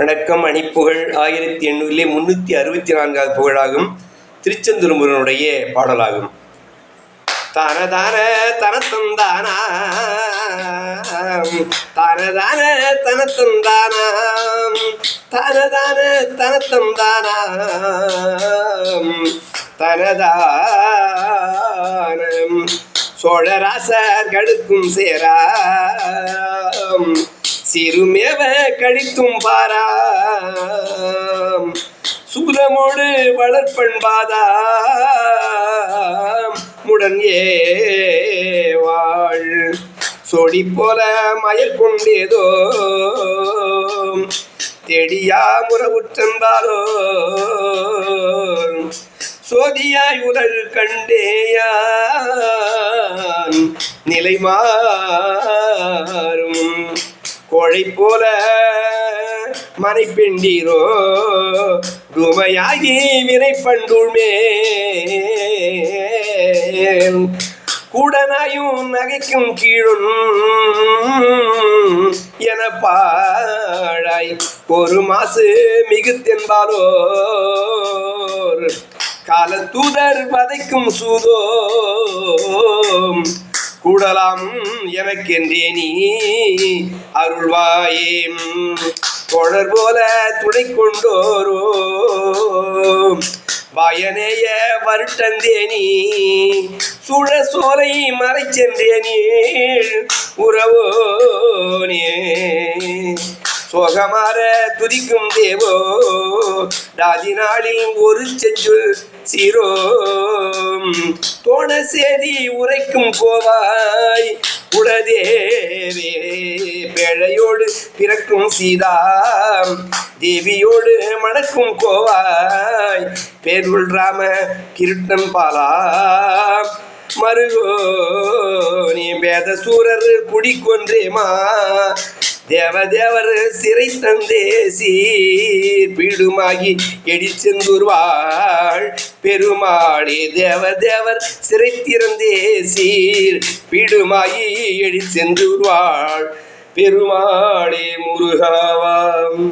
வணக்கம் அணிப்புகழ் ஆயிரத்தி எண்ணூறிலே முன்னூற்றி அறுபத்தி நான்காவது புகழாகும். திருச்செந்தூர் முருகனுடைய பாடலாகும் தனதான தனத்தந்தானா தனதான தனத்தந்தானாம் தனதான தனத்தந்தானா தனதானம் சோழராசர்களுக்கும் சேரா. சிறுமேவ கழித்தும் பாரா சூதமோடு வளர்ப்பண்பாதா முடன் ஏவாள் சொடி போல மயல் கொண்டேதோ தெடியா முறவுற்றந்தாரோ சோதியாய் உடல் கண்டேயான். நிலைமா மலை போல மனை பெண்டீரோ ரூமையாகி வினை பண்டுள்மே கூடனாயும் நகைக்கும் கீழும் என பாழாய் ஒரு மாசு மிகுத்தென்பாலோர். காலத்தூதர் வதைக்கும் சூதோ கூடலாம் எனக்கென்றே நீ அருள்வாயே. தொடர் போல துணை கொண்டோரோ. பயனேய வருட்டந்தேனி சுழ சோலை மறை சென்றேனி உறவோனே. சோகமாற துதிக்கும் தேவோ ராஜி நாளில் ஒரு செஞ்சு சீரோ தோண சேதி உரைக்கும் கோவாய் குலதேவே பேழையோடு பிறக்கும் சீதா தேவியோடு மணக்கும் கோவாய் பேருள் ராம கிருட்டன் பாலா மருகோ நீ வேத சூரர் குடிக்கொன்றேமா? தேவதேவர் சிறை தந்தேசி பீடுமாகி எடிச்செந்தூர்வாள் பெருமாளே தேவதேவர் சிறை திறந்தேசீர் பீடுமாகி எடிச்செந்தூர்வாள் பெருமாளே முருகாவாம்